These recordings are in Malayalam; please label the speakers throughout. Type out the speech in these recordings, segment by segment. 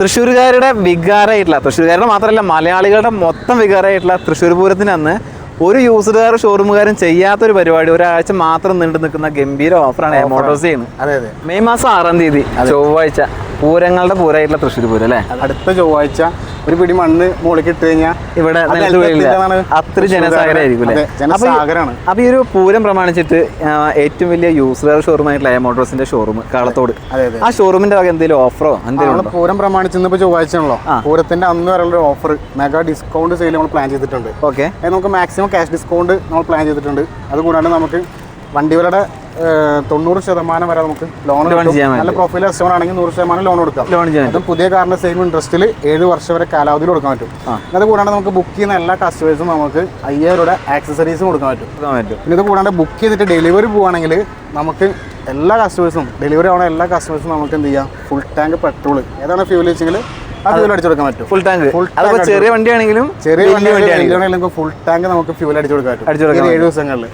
Speaker 1: തൃശ്ശൂരുകാരുടെ വികാരമായിട്ടുള്ള തൃശ്ശൂരുകാരുടെ മാത്രമല്ല മലയാളികളുടെ മൊത്തം വികാരമായിട്ടുള്ള തൃശ്ശൂർ പൂരത്തിന് അന്ന് ഒരു യൂസ്ഡ് കാർ ഷോറൂമുകാരും ചെയ്യാത്തൊരു പരിപാടി. ഒരാഴ്ച മാത്രം നീണ്ടു നിൽക്കുന്ന ഗംഭീര ഓഫറാണ് എമോട്ടോസ് ചെയ്യുന്നത്.
Speaker 2: അതെ അതെ.
Speaker 1: മെയ് മാസം ആറാം തീയതി ചൊവ്വാഴ്ച പൂരങ്ങളുടെ പൂരമായിട്ടുള്ള തൃശ്ശൂർ പൂരം അല്ലേ?
Speaker 2: അടുത്ത ചൊവ്വാഴ്ച ഒരു പിടി മണ്ണ് മുകളിലേക്ക് ഇട്ട് കഴിഞ്ഞാൽ
Speaker 1: ഇവിടെ അത്ര ജനസാഗരമായിരിക്കും
Speaker 2: ജനസാഗരമാണ്.
Speaker 1: അപ്പൊ ഈ ഒരു പൂരം പ്രമാണിച്ചിട്ട് ഏറ്റവും വലിയ യൂസ്ലർ ഷോറൂമായിട്ടുള്ള ഷോറൂം ആയിട്ടുള്ള എ മോട്ടോഴ്സിന്റെ ഷോറൂം കാളത്തോട്. ആ ഷോറൂമിന്റെ വക എന്തെങ്കിലും ഓഫറോ എന്തെങ്കിലും
Speaker 2: പൂരം പ്രമാണിച്ച് ഇന്നിപ്പോ ചൊവ്വാഴ്ച ആണല്ലോ. പൂരത്തിന്റെ അന്ന് വരെയുള്ള ഒരു ഓഫർ മെഗാ ഡിസ്കൗണ്ട് സെയിൽ നമ്മൾ പ്ലാൻ ചെയ്തിട്ടുണ്ട്.
Speaker 1: ഓക്കെ
Speaker 2: നമുക്ക് മാക്സിമം ക്യാഷ് ഡിസ്കൗണ്ട് നമ്മൾ പ്ലാൻ ചെയ്തിട്ടുണ്ട്. അതുകൂടാണ്ട് നമുക്ക് വണ്ടികളുടെ തൊണ്ണൂറ് ശതമാനം വരെ നമുക്ക് ലോൺ നല്ല പ്രൊഫൈൽ കസ്റ്റമർ ആണെങ്കിൽ നൂറ് ശതമാനം ലോൺ കൊടുക്കാം.
Speaker 1: ലോൺ
Speaker 2: ചെയ്യാം പുതിയ കാറിന്റെ സെയിം ഇൻട്രസ്റ്റിൽ ഏഴ് വർഷം വരെ കാലാവധിയിൽ കൊടുക്കാൻ പറ്റും. അത് കൂടാണ്ട് നമുക്ക് ബുക്ക് ചെയ്യുന്ന എല്ലാ കസ്റ്റമേഴ്സും നമുക്ക് അയ്യായിരം രൂപയുടെ ആക്സസറീസും കൊടുക്കാൻ പറ്റും. പിന്നെ ഇത് കൂടാണ്ട് ബുക്ക് ചെയ്തിട്ട് ഡെലിവറി പോവാണെങ്കിൽ നമുക്ക് എല്ലാ കസ്റ്റമേഴ്സും ഡെലിവറി ആവുന്ന എല്ലാ കസ്റ്റമേഴ്സും നമുക്ക് എന്ത് ചെയ്യാം? ഫുൾ ടാങ്ക് പെട്രോൾ ഏതാണ് ഫ്യൂൽ വെച്ചെങ്കിൽ ഫ്യൂൽ പറ്റും.
Speaker 1: ഫുൾ ടാങ്ക് ചെറിയ വണ്ടിയാണെങ്കിലും
Speaker 2: ചെറിയ
Speaker 1: വണ്ടി വണ്ടിയാണെങ്കിലും
Speaker 2: ഫുൾ ടാങ്ക് നമുക്ക് ഫ്യൂൽ അടിച്ചു കൊടുക്കാൻ പറ്റും. ഏഴ് ദിവസങ്ങളിൽ.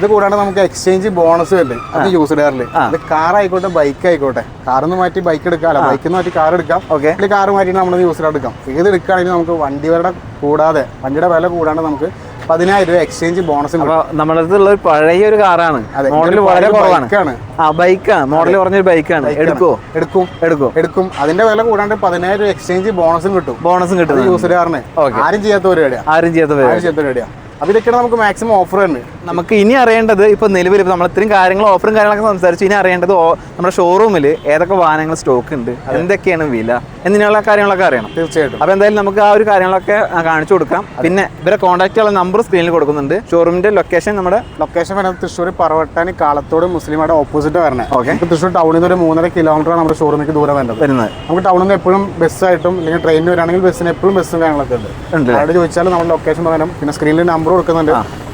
Speaker 2: ഇത് കൂടാണ്ട് നമുക്ക് എക്സ്ചേഞ്ച് ബോണസ് വരുന്നുണ്ട് അത് യൂസ് ഇടാറില്ലേ അത് കാർ ആയിക്കോട്ടെ ബൈക്ക് ആയിക്കോട്ടെ. കാറിന്ന് മാറ്റി ബൈക്ക് എടുക്കാം ബൈക്കിൽ നിന്ന് മാറ്റി കാർ എടുക്കാം.
Speaker 1: ഓക്കെ
Speaker 2: അല്ലെങ്കിൽ കാർ മാറ്റി നമ്മൾ യൂസ് എടുക്കാം. ഏത് എടുക്കുകയാണെങ്കിലും നമുക്ക് വണ്ടികളുടെ കൂടാതെ വണ്ടിയുടെ വില കൂടാണ്ട് നമുക്ക് പതിനായിരം രൂപ എക്സ്ചേഞ്ച് ബോണസ്
Speaker 1: നമ്മളടുത്തുള്ള പഴയ ഒരു കാറാണ് മോഡൽ വളരെ കുറവാണ്. ആ ബൈക്കാണ് മോഡൽ കുറഞ്ഞൊരു ബൈക്കാണ് എടുക്കോ
Speaker 2: എടുക്കും.
Speaker 1: എടുക്കും
Speaker 2: എടുക്കും. അതിന്റെ വില കൂടാണ്ട് പതിനായിരം രൂപ എക്സ്ചേഞ്ച് ബോണസും കിട്ടും.
Speaker 1: ബോണസും കിട്ടും.
Speaker 2: യൂസ് കാറിന് ആരും ചെയ്യാത്ത പരിപാടിയാണ്
Speaker 1: ആരും ചെയ്യാത്ത
Speaker 2: പരിപാടിയാണ് അപ്പൊ ഇതൊക്കെയാണ് നമുക്ക് മാക്സിമം ഓഫർ തന്നെ
Speaker 1: നമുക്ക് ഇനി അറിയേണ്ടത് ഇപ്പൊ നിലവിൽ ഇപ്പൊ നമ്മൾ ഇത്രയും കാര്യങ്ങൾ ഓഫറും കാര്യങ്ങളൊക്കെ സംസാരിച്ചു ഇനി അറിയേണ്ടത് നമ്മുടെ ഷോറൂമിൽ ഏതൊക്കെ വാഹനങ്ങൾ സ്റ്റോക്ക് ഉണ്ട് എന്തൊക്കെയാണ് വില എന്നിങ്ങനെയുള്ള കാര്യങ്ങളൊക്കെ അറിയണം.
Speaker 2: തീർച്ചയായിട്ടും.
Speaker 1: അപ്പോൾ എന്തായാലും നമുക്ക് ആ ഒരു കാര്യങ്ങളൊക്കെ കാണിച്ചു കൊടുക്കാം. പിന്നെ ഇവരെ കോൺടാക്ട് ചെയ്യാനുള്ള നമ്പർ സ്ക്രീനിൽ കൊടുക്കുന്നുണ്ട്. ഷോറൂമിന്റെ ലൊക്കേഷൻ നമ്മുടെ
Speaker 2: ലൊക്കേഷൻ വരുന്നത് തൃശ്ശൂർ പറവട്ടാനി കാളത്തോട് മുസ്ലിമാടെ ഓപ്പോസിറ്റ് വരണേ. ഓക്കെ തൃശ്ശൂർ ടൗണിൽ നിന്ന് ഒരു മൂന്നര കിലോമീറ്റർ നമ്മുടെ ഷോറൂമിലേക്ക് ദൂരം വരുന്നത്.
Speaker 1: വരുന്നത്.
Speaker 2: നമുക്ക് ടൗണിൽ നിന്ന് എപ്പോഴും ബസ്സായിട്ടും അല്ലെങ്കിൽ ട്രെയിനിൽ വരാണെങ്കിൽ ബസ്സിന് എപ്പോഴും ബസ്സും കാര്യങ്ങളൊക്കെ ഉണ്ട്.
Speaker 1: ഉണ്ട്.
Speaker 2: അവിടെ ചോദിച്ചാൽ നമ്മുടെ ലൊക്കേഷൻ പറയാനും പിന്നെ സ്ക്രീനിൽ നമ്പർ കൊടുക്കുന്നുണ്ട്.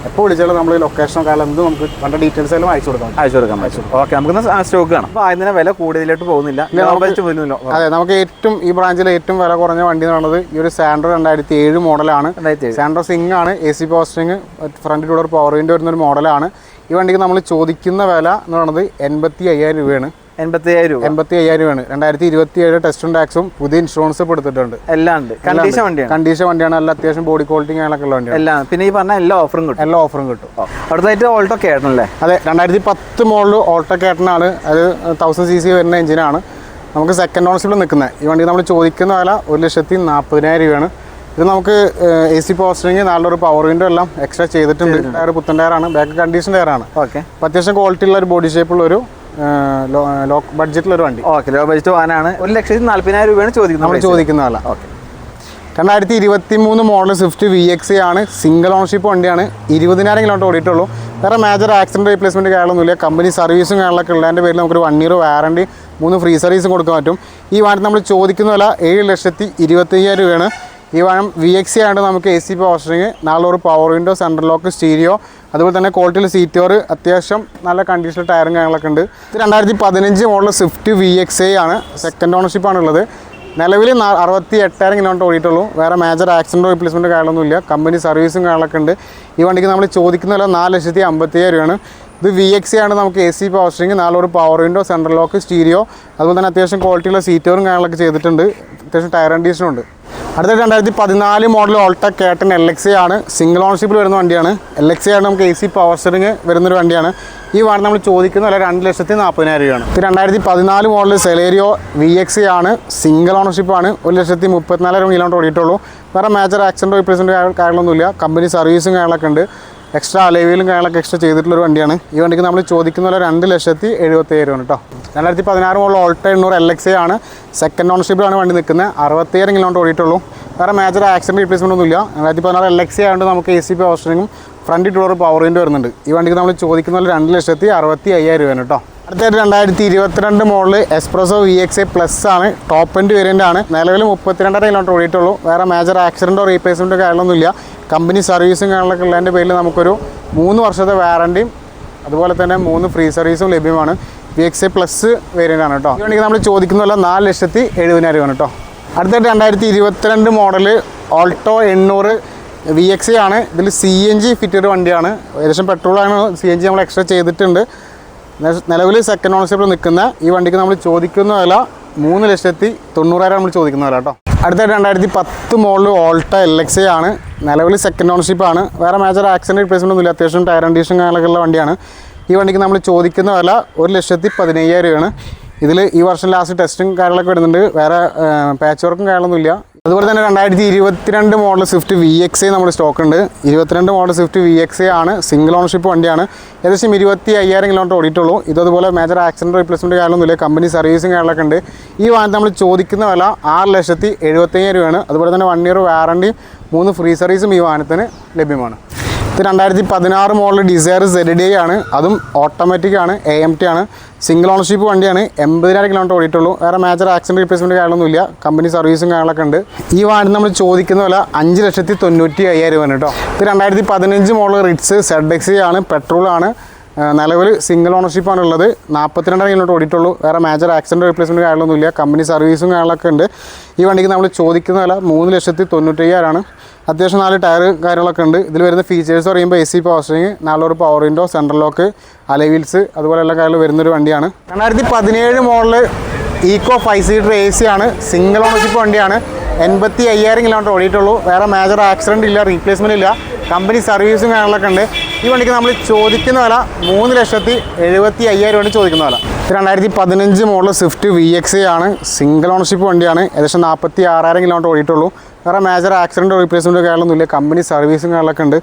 Speaker 2: എപ്പോൾ വിളിച്ചാലും നമ്മൾ ലൊക്കേഷൻ കാലം എന്ത് നമുക്ക് വേണ്ട ഡീറ്റെയിൽസ് എല്ലാം അയച്ചു കൊടുക്കാം
Speaker 1: അയച്ചു കൊടുക്കാം. ഓക്കെ നമുക്ക് സ്റ്റോക്ക് കാണാം. അപ്പൊ അതിന് വില കൂടുതലായിട്ട് പോകുന്നില്ല.
Speaker 2: അതെ നമുക്ക് ഏറ്റവും ഈ ബ്രാഞ്ചിലെ ഏറ്റവും വില കുറഞ്ഞ വണ്ടി എന്ന് പറയുന്നത് ഈ ഒരു സാൻഡ്രോ രണ്ടായിരത്തി ഏഴ് മോഡലാണ് സാൻഡ്രോ സിംഗ് ആണ് എ സി പോസ്റ്റിംഗ് ഫ്രണ്ട് ഒരു പവർ വിൻഡോ വരുന്ന ഒരു മോഡലാണ്. ഈ വണ്ടിക്ക് നമ്മൾ ചോദിക്കുന്ന വില എന്ന് പറയുന്നത് എൺപത്തി അയ്യായിരം രൂപയാണ്.
Speaker 1: എൺപത്തി അയ്യായിരം രൂപ.
Speaker 2: എൺപത്തി അയ്യായിരം രൂപയാണ്. രണ്ടായിരത്തി ഇരുപത്തി ഏഴ് ടെസ്റ്റും ടാക്സും പുതിയ ഇൻഷുറൻസ് ഇപ്പോൾ എടുത്തിട്ടുണ്ട്.
Speaker 1: എല്ലാം ഉണ്ട്. കണ്ടീഷൻ വണ്ടിയാണ്.
Speaker 2: കണ്ടീഷൻ വണ്ടിയാണ്. നല്ല അത്യാവശ്യം ബോഡി ക്വാളിറ്റി ഉള്ള വണ്ടിയാണ്.
Speaker 1: എല്ലാം. പിന്നെ ഈ പറഞ്ഞ എല്ലാ ഓഫറും കിട്ടും.
Speaker 2: എല്ലാ ഓഫറും കിട്ടും.
Speaker 1: അടുത്തായിട്ട് ഓൾട്ടോ
Speaker 2: അതെ രണ്ടായിരത്തി പത്ത് മോഡൽ ഓൾട്ടോ കേട്ടനാണ് അത് തൗസൻഡ് സി സി വരുന്ന എഞ്ചിനാണ് നമുക്ക് സെക്കൻഡ് ഓണർഷിപ്പിൽ നിൽക്കുന്നത്. ഈ വണ്ടി നമ്മൾ ചോദിക്കുന്ന വില ഒരു ലക്ഷത്തി നാൽപ്പതിനായിരം രൂപയാണ്. ഇത് നമുക്ക് എ സി പോസ്റ്ററിങ് നാലൊരു പവർ വിൻഡോ എല്ലാം എക്സ്ട്രാ ചെയ്തിട്ടുണ്ട്. ടയർ പുത്തൻ ടയറാണ് ബാക്ക് കണ്ടീഷൻ ടയറാണ്
Speaker 1: ഓക്കെ
Speaker 2: അത്യാവശ്യം ക്വാളിറ്റി ഉള്ള ഒരു ബോഡി ഷേപ്പുള്ള ഒരു ലോ ബഡ്ജറ്റിലൊരു വണ്ടി.
Speaker 1: ഓക്കെ ലോ ബഡ്ജറ്റ് വാനാണ്. ഒരു ലക്ഷത്തി നാല്പതിനായിരം രൂപയാണ്
Speaker 2: നമ്മൾ
Speaker 1: ചോദിക്കുന്നത്
Speaker 2: ചോദിക്കുന്ന ചോദിക്കുന്നതല്ല
Speaker 1: ഓക്കെ.
Speaker 2: രണ്ടായിരത്തി ഇരുപത്തി മൂന്ന് മോഡൽ സ്വിഫ്റ്റ് വി എക്സ് ആണ്. സിംഗിൾ ഓണർഷിപ്പ് വണ്ടിയാണ്. ഇരുപതിനായിരം കിലോമീറ്റർ ഓടിയിട്ടുള്ളൂ. വേറെ മേജർ ആക്സിഡന്റ് റീപ്ലേസ്മെന്റ് കാര്യങ്ങളൊന്നുമില്ല. കമ്പനി സർവീസും കാര്യങ്ങളൊക്കെ ഉള്ളതിന്റെ പേരിൽ നമുക്കൊരു വൺ ഇയർ വാറണ്ടി മൂന്ന് ഫ്രീ സർവീസും കൊടുക്കാൻ പറ്റും. ഈ വാണ്ടി നമ്മൾ ചോദിക്കുന്ന വില ഏഴ് ലക്ഷത്തി ഇരുപത്തയ്യായിരം രൂപയാണ്. ഈ വാഹനം വി എക്സ് ആയതുകൊണ്ട് നമുക്ക് A C പോസ്റ്ററിങ് നാളൊരു power window central lock stereo അതുപോലെ തന്നെ ക്വാളിറ്റിയിൽ സീറ്റ് ഓർ അത്യാവശ്യം നല്ല കണ്ടീഷണൽ ടയറും കാര്യങ്ങളൊക്കെ ഉണ്ട്. ഇത് രണ്ടായിരത്തി പതിനഞ്ച് മോഡൽ സ്വിഫ്റ്റ് വി എക്സ് ആണ്. സെക്കൻഡ് ഓണർഷിപ്പാണ് ഉള്ളത്. നിലവിൽ അറുപത്തി എട്ടായിരം കിലോമീറ്റർ ഓടിയിട്ടുള്ളൂ. വേറെ മേജർ ആക്സിഡന്റ് റീപ്ലേസ്മെന്റ് കാര്യങ്ങളൊന്നുമില്ല. കമ്പനി സർവീസും കാര്യങ്ങളൊക്കെ ഉണ്ട്. ഈ വണ്ടിക്ക് നമ്മൾ ചോദിക്കുന്ന വില നാല് ലക്ഷത്തി അമ്പത്തിയായിരം രൂപയാണ്. ഇത് വി എക്സ് ആണ് നമുക്ക് A C power steering നാലൊരു power window central lock stereo അതുപോലെ തന്നെ അത്യാവശ്യം ക്വാളിറ്റിയുള്ള സീറ്റോറും കാര്യങ്ങളൊക്കെ ചെയ്തിട്ടുണ്ട്. അത്യാവശ്യം ടയർ കണ്ടീഷനും ഉണ്ട്. അടുത്ത രണ്ടായിരത്തി പതിനാല് model Alto K ten L X ആണ്. സിംഗിൾ ഓണർഷിപ്പിൽ വരുന്ന വണ്ടിയാണ്. എൽ എക്സ് ആണ് നമുക്ക് എ സി പവർ സ്റ്റിങ് വരുന്നൊരു വണ്ടിയാണ്. ഈ വാഹനം നമ്മൾ ചോദിക്കുന്ന വില രണ്ട് ലക്ഷത്തി നാൽപ്പതിനായിരം രൂപയാണ്. ഇത് രണ്ടായിരത്തി പതിനാല് മോഡൽ സെലേരിയോ വി എക്സ് ആണ്. സിംഗിൾ ഓണർഷിപ്പാണ് ഒരു ലക്ഷത്തി മുപ്പത്തിനാലായിരം കിലോമീറ്റർ ഓടിയിട്ടുള്ളൂ. വേറെ മേജർ ആക്സിഡന്റ് റീപ്ലേസ്മെന്റ് കാര്യങ്ങളൊന്നുമില്ല. കമ്പനി സർവീസും കാര്യങ്ങളൊക്കെ ഉണ്ട്. എക്സ്ട്രാ അലവിലും കാര്യങ്ങളൊക്കെ എക്സ്ട്രാ ചെയ്തിട്ടുള്ള ഒരു വണ്ടിയാണ്. ഈ വണ്ടിക്ക് നമ്മൾ ചോദിക്കുന്ന പോലെ രണ്ട് ലക്ഷത്തി എഴുപത്തയ്യായിരം കേട്ടോ രണ്ടായിരത്തി പതിനാറ് മുതൽ ഓൾട്ട എണ്ണൂറ് എൽ എക്സ് ആണ്. സെക്കൻഡ് ഓണർഷിപ്പിലാണ് വണ്ടി നിൽക്കുന്നത്. അറുപത്തയ്യായിരം കിലോമീറ്റർ ഓടിയിട്ടുള്ളൂ. വേറെ മേജർ ആക്സിഡന്റ് റീപ്ലേസ്മെന്റ് ഒന്നുമില്ല രണ്ടായിരത്തി പതിനാറ് എൽ എക്സ് ആയതുകൊണ്ട് നമുക്ക് എ സി പി ഓസ്റ്ററിങ്ങും ഫ്രണ്ട് ഡോർ പവർ വിൻഡോ വരുന്നുണ്ട്. ഈ വണ്ടിക്ക് നമ്മൾ ചോദിക്കുന്ന പോലെ രണ്ട് ലക്ഷത്തി അറുപത്തി അയ്യായിരം രൂപയാണ് കേട്ടോ അടുത്തായിട്ട് രണ്ടായിരത്തി ഇരുപത്തിരണ്ട് model S-Presso V X A plus ആണ്. ടോപ്പ് എൻഡ് വേരിയന്റ് ആണ്. നിലവിൽ മുപ്പത്തിരണ്ടര കിലോമീറ്റർ ഓടിയിട്ടുള്ളൂ. വേറെ മേജർ ആക്സിഡന്റോ റീപ്ലേസ്മെന്റോ കാര്യങ്ങളൊന്നുമില്ല. കമ്പനി സർവീസും കാര്യങ്ങളൊക്കെ ഉള്ളതിന്റെ പേരിൽ നമുക്കൊരു മൂന്ന് വർഷത്തെ വാറണ്ടിയും അതുപോലെ തന്നെ മൂന്ന് ഫ്രീ സർവീസും ലഭ്യമാണ്. V X A plus variant ആണ് കേട്ടോ. ഈ നമ്മൾ ചോദിക്കുന്നതല്ല നാല് ലക്ഷത്തി എഴുപതിനായിരം ആണ് കേട്ടോ. അടുത്തായിട്ട് രണ്ടായിരത്തി ഇരുപത്തിരണ്ട് മോഡൽ ഓൾട്ടോ എണ്ണൂറ് വി എക്സ് ആണ്. ഇതിൽ സി എൻ ജി ഫിറ്റഡ് വണ്ടിയാണ്. ഏകദേശം പെട്രോളാണ് സി എൻ ജി നമ്മൾ എക്സ്ട്രാ ചെയ്തിട്ടുണ്ട്. നിലവിൽ സെക്കൻഡ് ഓണർഷിപ്പിൽ നിൽക്കുന്ന ഈ വണ്ടിക്ക് നമ്മൾ ചോദിക്കുന്ന വില മൂന്ന് ലക്ഷത്തി തൊണ്ണൂറായിരം നമ്മൾ ചോദിക്കുന്ന വില കേട്ടോ അടുത്ത രണ്ടായിരത്തി പത്ത് മോഡൽ ഓൾട്ട എൽ എക്സ് ആണ്. നിലവിൽ സെക്കൻഡ് ഓണർഷിപ്പ് ആണ്. വേറെ മേജർ ആക്സിഡന്റ് റിപ്ലേസ്മെന്റ് ഒന്നുമില്ല. അത്യാവശ്യം ടയർ കണ്ടീഷൻ കാര്യങ്ങളൊക്കെ വണ്ടിയാണ്. ഈ വണ്ടിക്ക് നമ്മൾ ചോദിക്കുന്ന വില ഒരു ലക്ഷത്തി പതിനയ്യായിരം രൂപയാണ്. ഇതിൽ ഈ വർഷം ലാസ്റ്റ് ടെസ്റ്റും കാര്യങ്ങളൊക്കെ വരുന്നുണ്ട്. വേറെ പാച്ച് വർക്കും കാര്യങ്ങളൊന്നുമില്ല. അതുപോലെ തന്നെ രണ്ടായിരത്തി ഇരുപത്തിരണ്ട് മോഡൽ സ്വിഫ്റ്റ് വി എക്സ് നമ്മുടെ സ്റ്റോക്ക് ഉണ്ട്. ഇരുപത്തിരണ്ട് മോഡൽ സ്വിഫ്റ്റ് വി എക്സ് ആണ്. സിംഗിൾ ഓണർഷിപ്പ് വണ്ടിയാണ്. ഏകദേശം ഇരുപത്തി അയ്യായിരം കിലോമീറ്റർ ഓടിയിട്ടുള്ളൂ. ഇതതുപോലെ മേജർ ആക്സിഡന്റ് റീപ്ലേസ്മെന്റ് കാര്യമൊന്നുമില്ല കമ്പനി സർവീസും കാര്യങ്ങളൊക്കെ ഉണ്ട്. ഈ വാഹനം നമ്മൾ ചോദിക്കുന്ന വില ആറ് ലക്ഷത്തി എഴുപത്തയ്യായിരം രൂപയാണ്. അതുപോലെ തന്നെ വൺ ഇയർ വാറണ്ടി മൂന്ന് ഫ്രീ സർവീസും ഈ വാഹനത്തിന് ലഭ്യമാണ്. ഇത് രണ്ടായിരത്തി പതിനാറ് മോഡൽ ഡിസയർ സെഡ് ആണ്. അതും ഓട്ടോമാറ്റിക് ആണ് എ എം ടി ആണ്. സിംഗിൾ ഓണർഷിപ്പ് വണ്ടിയാണ്. എൺപതിനായിരം കിലോമീറ്റർ ഓടിയിട്ടുള്ളൂ. വേറെ മേജർ ആക്സിഡന്റ് റീപ്ലേസ്മെന്റ് കാര്യങ്ങളൊന്നുമില്ല കമ്പനി സർവീസും കാര്യങ്ങളൊക്കെ ഉണ്ട്. ഈ വാഹനം നമ്മൾ ചോദിക്കുന്ന വില അഞ്ച് ലക്ഷത്തി തൊണ്ണൂറ്റി അയ്യായിരം രൂപയാണ് കേട്ടോ. ഇത് രണ്ടായിരത്തി പതിനഞ്ച് മോഡൽ റിറ്റ്സ് സെഡ് എക്സി ആണ് പെട്രോൾ ആണ്. നിലവിൽ സിംഗിൾ ഓണർഷിപ്പാണ് ഉള്ളത്. നാൽപ്പത്തിരണ്ടായിരം കിലോമീറ്റർ ഓടിയിട്ടുള്ളൂ. വേറെ മേജർ ആക്സിഡന്റ് റീപ്ലേസ്മെന്റ് കാര്യങ്ങളൊന്നുമില്ല കമ്പനി സർവീസും കാര്യങ്ങളൊക്കെ ഉണ്ട്. ഈ വണ്ടിക്ക് നമ്മൾ ചോദിക്കുന്ന വില മൂന്ന് ലക്ഷത്തി തൊണ്ണൂറ്റയ്യായിരമാണ് അത്യാവശ്യം നാല് ടയർ കാര്യങ്ങളൊക്കെ ഉണ്ട്. ഇതിൽ വരുന്ന ഫീച്ചേഴ്സ് പറയുമ്പോൾ A C power steering നാലൊരു power window central lock alloy wheels അതുപോലെ എല്ലാ വരുന്നൊരു വണ്ടിയാണ്. രണ്ടായിരത്തി പതിനേഴ് model Eeco five seater A C ആണ്. സിംഗിൾ ഓണർഷിപ്പ് വണ്ടിയാണ്. എൺപത്തി അയ്യായിരം കിലോമീറ്റർ ഓടിയിട്ടുള്ളൂ. വേറെ മേജർ ആക്സിഡന്റ് ഇല്ല റീപ്ലേസ്മെന്റ് ഇല്ല. കമ്പനി സർവീസും കാര്യങ്ങളൊക്കെ ഉണ്ട്. ഈ വണ്ടിക്ക് നമ്മൾ ചോദിക്കുന്ന വില മൂന്ന് ലക്ഷത്തി എഴുപത്തി അയ്യായിരം രൂപയാണ് ചോദിക്കുന്ന വില. രണ്ടായിരത്തി പതിനഞ്ച് മോഡൽ സ്വിഫ്റ്റ് വി എക്സ് ആണ്. സിംഗിൾ ഓണർഷിപ്പ് വണ്ടിയാണ്. ഏകദേശം നാൽപ്പത്തി ആറായിരം കിലോമീറ്റർ ഓടിയിട്ടുള്ളൂ. വേറെ മേജർ ആക്സിഡന്റ് റീപ്ലേസ്മെന്റ് കാര്യങ്ങളൊന്നുമില്ല കമ്പനി സർവീസും കാര്യങ്ങളൊക്കെ ഉണ്ട്.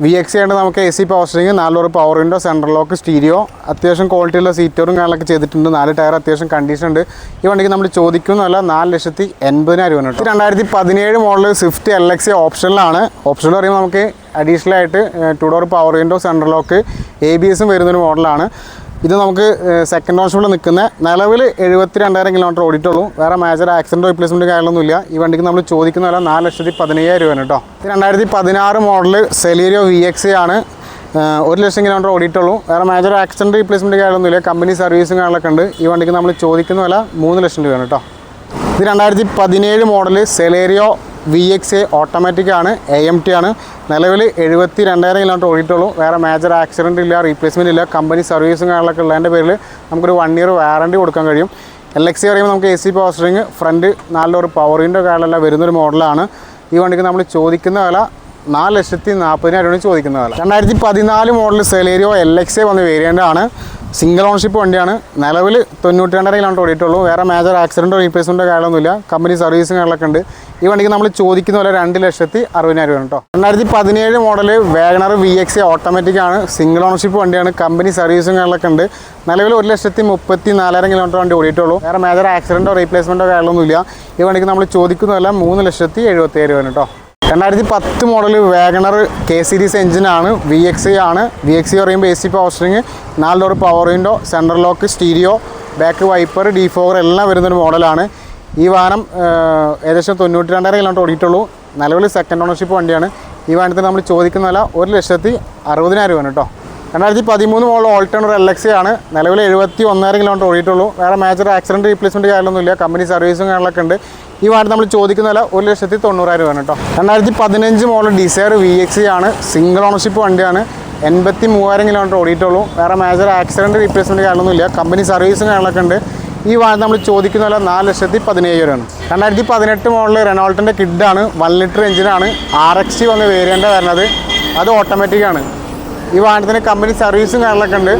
Speaker 2: വി എക്സ് ആയിട്ട് നമുക്ക് A C power steering നാലൊരു power window central lock stereo അത്യാവശ്യം ക്വാളിറ്റിയുള്ള സീറ്ററും കാര്യങ്ങളൊക്കെ ചെയ്തിട്ടുണ്ട്. നാല് ടയർ അത്യാവശ്യം കണ്ടീഷൻ ഉണ്ട്. ഈ വണ്ടിക്ക് നമ്മൾ ചോദിക്കുന്നതല്ല നാല് ലക്ഷത്തി എൺപതിനായിരം രൂപ കേട്ടോ. രണ്ടായിരത്തി പതിനേഴ് മോഡൽ സ്വിഫ്റ്റ് എൽ എക്സ് ഓപ്ഷനിലാണ് എന്ന് പറയുമ്പോൾ നമുക്ക് അഡീഷണൽ ആയിട്ട് two door power window central lock A B എസും വരുന്നൊരു മോഡലാണ് ഇത് നമുക്ക് സെക്കൻഡ് ഓപ്ഷനിൽ നിൽക്കുന്ന നിലവിൽ എഴുപത്തി രണ്ടായിരം കിലോമീറ്റർ ഓടിയിട്ടുള്ളൂ. വേറെ മേജർ ആക്സിഡന്റ് റീപ്ലേസ്മെന്റ് കാര്യങ്ങളൊന്നുമില്ല. ഈ വണ്ടിക്ക് നമ്മൾ ചോദിക്കുന്ന വില നാല് ലക്ഷത്തി പതിനയ്യായിരം രൂപയാണ് കേട്ടോ. രണ്ടായിരത്തി പതിനാറ് മോഡൽ സെലീരിയോ വി എക്സ് ആണ്. ഒരു ലക്ഷം കിലോമീറ്റർ ഓടിയിട്ടുള്ളൂ. വേറെ മേജർ ആക്സിഡന്റ് റീപ്ലേസ്മെന്റ് കാര്യങ്ങളൊന്നുമില്ല. കമ്പനി സർവീസും കാര്യങ്ങളൊക്കെ ഉണ്ട്. ഈ വണ്ടിക്ക് നമ്മൾ ചോദിക്കുന്ന വില മൂന്ന് ലക്ഷം രൂപയാണ് കേട്ടോ. ഇത് രണ്ടായിരത്തി പതിനേഴ് model Celerio V X A automatic ആണ് എ എം ടി ആണ്. നിലവിൽ എഴുപത്തി രണ്ടായിരം കിലോമീറ്റർ ഓടിയിട്ടുള്ളൂ. വേറെ മേജർ ആക്സിഡന്റ് ഇല്ല റീപ്ലേസ്മെന്റ് ഇല്ല. കമ്പനി സർവീസും കാര്യങ്ങളൊക്കെ ഉള്ളതിന്റെ പേരിൽ നമുക്കൊരു വൺ ഇയർ വാറണ്ടി കൊടുക്കാൻ കഴിയും. എൽ എക്സ് പറയുമ്പോൾ നമുക്ക് A C power steering front നാലിലൊരു window കാര്യമല്ല വരുന്നൊരു മോഡലാണ് ഈ വണ്ടിക്ക് നമ്മൾ ചോദിക്കുന്ന വില നാല് ലക്ഷത്തി നാൽപ്പതിനായിരം രൂപയാണ് ചോദിക്കുന്ന വില. രണ്ടായിരത്തി പതിനാല് model Celerio L X A വന്ന വേരിയന്റ് ആണ്. സിംഗിൾ ഓൺഷിപ്പ് വണ്ടിയാണ്. നിലവിൽ തൊണ്ണൂറ്റി രണ്ടര കിലോമീറ്റർ ഓടിയിട്ടുള്ളൂ. വേറെ മേജർ ആക്സിഡന്റോ റീപ്ലേസ്മെന്റോ കാര്യമൊന്നുമില്ല കമ്പനി സർവീസും കാര്യങ്ങളൊക്കെ ഉണ്ട്. ഈ വണ്ടിക്ക് നമ്മൾ ചോദിക്കുന്ന പോലെ രണ്ട് ലക്ഷത്തി അറുപതിനായിരം രൂപ കേട്ടോ രണ്ടായിരത്തി പതിനേഴ് model Wagon R V X automatic ആണ്. സിംഗിൾ ഓണർഷിപ്പ് വണ്ടിയാണ്. കമ്പനി സർവീസും കാര്യങ്ങളൊക്കെ ഉണ്ട്. നിലവിൽ ഒരു ലക്ഷത്തി മുപ്പത്തി നാലായിരം കിലോമീറ്റർ വണ്ടി ഓടിയിട്ടുള്ളൂ. വേറെ മേജർ ആക്സിഡന്റോ റീപ്ലേസ്മെന്റോ കാര്യങ്ങളൊന്നുമില്ല ഈ വണ്ടിക്ക് നമ്മൾ ചോദിക്കുന്നതല്ല മൂന്ന് ലക്ഷത്തി എഴുപത്തി രൂപ കേട്ടോ രണ്ടായിരത്തി പത്ത് model Wagon R K series എഞ്ചിനാണ് വി എക്സ് ആണ്. വി എക്സ് പറയുമ്പോൾ എ സി പവർ സ്ട്രിങ് നാല് door power window central lock stereo back wiper defog എല്ലാം വരുന്നൊരു മോഡലാണ് ഈ വാഹനം ഏകദേശം തൊണ്ണൂറ്റി രണ്ടര കിലോമീറ്റർ ഓടിയിട്ടുള്ളൂ. നിലവിൽ സെക്കൻഡ് ഓണർഷിപ്പ് വണ്ടിയാണ്. ഈ വാഹനത്തിന് നമ്മൾ ചോദിക്കുന്ന വില ഒരു ലക്ഷത്തി അറുപതിനായിരം രൂപയാണ് കേട്ടോ. രണ്ടായിരത്തി പതിമൂന്ന് മോഡൽ ഓൾട്ടണർ എൽ എക്സി ആണ്. നിലവിൽ എഴുപത്തി ഒന്നര കിലോമീറ്റർ ഓടിയിട്ടുള്ളൂ. വേറെ മേജർ ആക്സിഡന്റ് റീപ്ലേസ്മെന്റ് കാര്യമൊന്നുമില്ല. കമ്പനി സർവീസും കാര്യങ്ങളൊക്കെ ഉണ്ട്. ഈ വാഹനം നമ്മൾ ചോദിക്കുന്ന വില ഒരു ലക്ഷത്തി തൊണ്ണൂറായിരം രൂപയാണ് കേട്ടോ. രണ്ടായിരത്തി പതിനഞ്ച് മോഡൽ ഡിസയർ വി എക്സ് ആണ്. സിംഗിൾ ഓണർഷിപ്പ് വണ്ടിയാണ്. എൺപത്തി മൂവായിരം കിലോമീറ്റർ ഓടിയിട്ടുള്ളൂ. വേറെ മേജർ ആക്സിഡന്റ് റീപ്ലേസ്മെന്റ് കാര്യമൊന്നുമില്ല. കമ്പനി സർവീസും കാര്യങ്ങളൊക്കെ ഉണ്ട്. ഈ വാഹനം നമ്മൾ ചോദിക്കുന്ന വില നാല് ലക്ഷത്തി പതിനയ്യായിരമാണ് രണ്ടായിരത്തി പതിനെട്ട് മോഡൽ റെനോൾട്ടിന്റെ കിഡാണ് വൺ ലിറ്റർ എഞ്ചിനാണ് ആർ എക്സ് ടി വന്ന് വേരിയന്റ് വരുന്നത്. അത് ഓട്ടോമാറ്റിക് ആണ്. ഈ വാഹനത്തിന് കമ്പനി സർവീസും കാര്യങ്ങളൊക്കെ ഉണ്ട്.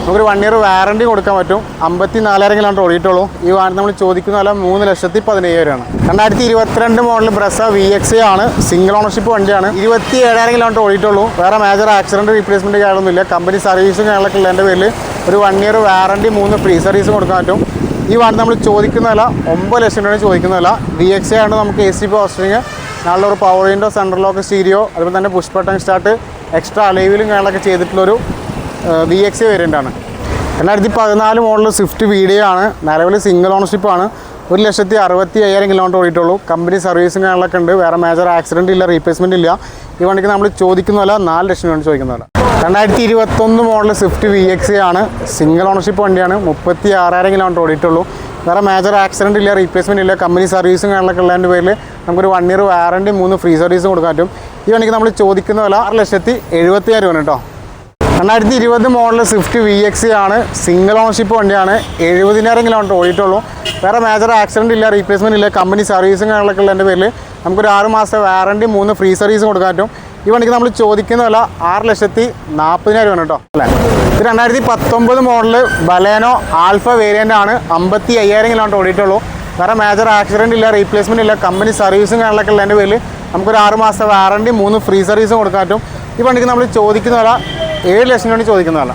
Speaker 2: നമുക്കൊരു വൺ ഇയർ വാറണ്ടി കൊടുക്കാൻ പറ്റും. അമ്പത്തി നാലായിരം കിലോമീറ്റർ ഓടിയിട്ടുള്ളൂ. ഈ വാഹനം നമ്മൾ ചോദിക്കുന്ന വില മൂന്ന് ലക്ഷത്തി പതിനയ്യായിരമാണ് രണ്ടായിരത്തി ഇരുപത്തിരണ്ട് മോഡൽ ബ്രസ വി എക്സ് ആണ്. സിംഗിൾ ഓണർഷിപ്പ് വണ്ടിയാണ്. ഇരുപത്തി ഏഴായിരം കിലോമീറ്റർ ഓടിയിട്ടുള്ളൂ. വേറെ മേജർ ആക്സിഡന്റ് റീപ്ലേസ്മെന്റ് കാര്യമൊന്നുമില്ല കമ്പനി സർവീസും കാര്യങ്ങളൊക്കെ ഉള്ളതിന്റെ പേരിൽ ഒരു വൺ ഇയർ വാറണ്ടി മൂന്ന് ഫ്രീ സർവീസ് കൊടുക്കാൻ പറ്റും. ഈ വണ്ടി നമ്മൾ ചോദിക്കുന്നതല്ല ഒമ്പത് ലക്ഷം രൂപയാണ് ചോദിക്കുന്നതല്ല വി എക്സ് ആണ് നമുക്ക് എ സി പോസ്റ്റിങ് നല്ലൊരു power window central lock stereo അതുപോലെ തന്നെ പുഷ് ബട്ടൺ സ്റ്റാർട്ട് എക്സ്ട്രാ അലൈവിലും കാര്യങ്ങളൊക്കെ ചെയ്തിട്ടുള്ളൊരു വി എക്സ് വേരിയന്റ് ആണ്. രണ്ടായിരത്തി പതിനാല് മോഡൽ സ്വിഫ്റ്റ് വീഡിയോ ആണ്. നിലവിൽ സിംഗിൾ ഓണർഷിപ്പ് ആണ്. ഒരു ലക്ഷത്തി അറുപത്തി അയ്യായിരം കിലോമീറ്റർ ഓടിയിട്ടുള്ളൂ. കമ്പനി സർവീസും കാര്യങ്ങളൊക്കെ ഉണ്ട്. വേറെ മേജർ ആക്സിഡന്റ് ഇല്ല റീപ്ലേസ്മെന്റ് ഇല്ല. ഈ വണ്ടിക്ക് നമ്മൾ ചോദിക്കുന്ന വില നാല് ലക്ഷം രൂപ ചോദിക്കുന്ന വില. രണ്ടായിരത്തി ഇരുപത്തൊന്ന് മോഡൽ സ്വിഫ്റ്റ് വി എക്സ് ആണ്. സിംഗിൾ ഓണർഷിപ്പ് വണ്ടിയാണ്. മുപ്പത്തി ആറായിരം കിലോമീറ്റർ ഓടിയിട്ടുള്ളൂ. വേറെ മേജർ ആക്സിഡന്റ് ഇല്ല റീപ്ലേസ്മെന്റ് ഇല്ല കമ്പനി സർവീസും കാര്യങ്ങളൊക്കെ ഉള്ളതിന്റെ പേരിൽ നമുക്കൊരു വൺ ഇയർ വാറണ്ടി മൂന്ന് ഫ്രീ സർവീസും കൊടുക്കാൻ പറ്റും. ഈ വണ്ടിക്ക് നമ്മൾ ചോദിക്കുന്ന വില ആറ് ലക്ഷത്തി എഴുപത്തി ആയിരം രൂപ കേട്ടോ. രണ്ടായിരത്തി ഇരുപത് മോഡൽ സ്വിഫ്റ്റ് വി എക്സ് ആണ്. സിംഗിൾ ഓണർഷിപ്പ് വണ്ടിയാണ്. എഴുപതിനായിരം കിലോമീറ്റർ ഓടിയിട്ടുള്ളൂ. വേറെ മേജർ ആക്സിഡന്റ് ഇല്ല റീപ്ലേസ്മെന്റ് ഇല്ല. കമ്പനി സർവീസും കാര്യങ്ങളൊക്കെ ഉള്ളതിന്റെ പേരിൽ നമുക്കൊരു ആറ് മാസത്തെ വാറണ്ടി മൂന്ന് ഫ്രീ സർവീസും കൊടുക്കാൻ പറ്റും. ഈ വണ്ടിക്ക് നമ്മൾ ചോദിക്കുന്ന വില ആറ് ലക്ഷത്തി നാൽപ്പതിനായിരം കേട്ടോ. അല്ലേ? ഇത് രണ്ടായിരത്തി പത്തൊമ്പത് മോഡൽ ബലേനോ ആൽഫ വേരിയന്റ് ആണ്. അമ്പത്തി അയ്യായിരം കിലോമീറ്റർ ഓടിയിട്ടുള്ളൂ. വേറെ മേജർ ആക്സിഡന്റ് ഇല്ല റീപ്ലേസ്മെന്റ് ഇല്ല. കമ്പനി സർവീസും കാര്യങ്ങളൊക്കെ ഉള്ളതിന്റെ പേരിൽ നമുക്കൊരു ആറ് മാസത്തെ വാറണ്ടി മൂന്ന് ഫ്രീ സർവീസും കൊടുക്കാൻ പറ്റും. ഈ വണ്ടിക്ക് നമ്മൾ ചോദിക്കുന്ന വില ഏഴ് ലക്ഷം രൂപ ചോദിക്കുന്ന വില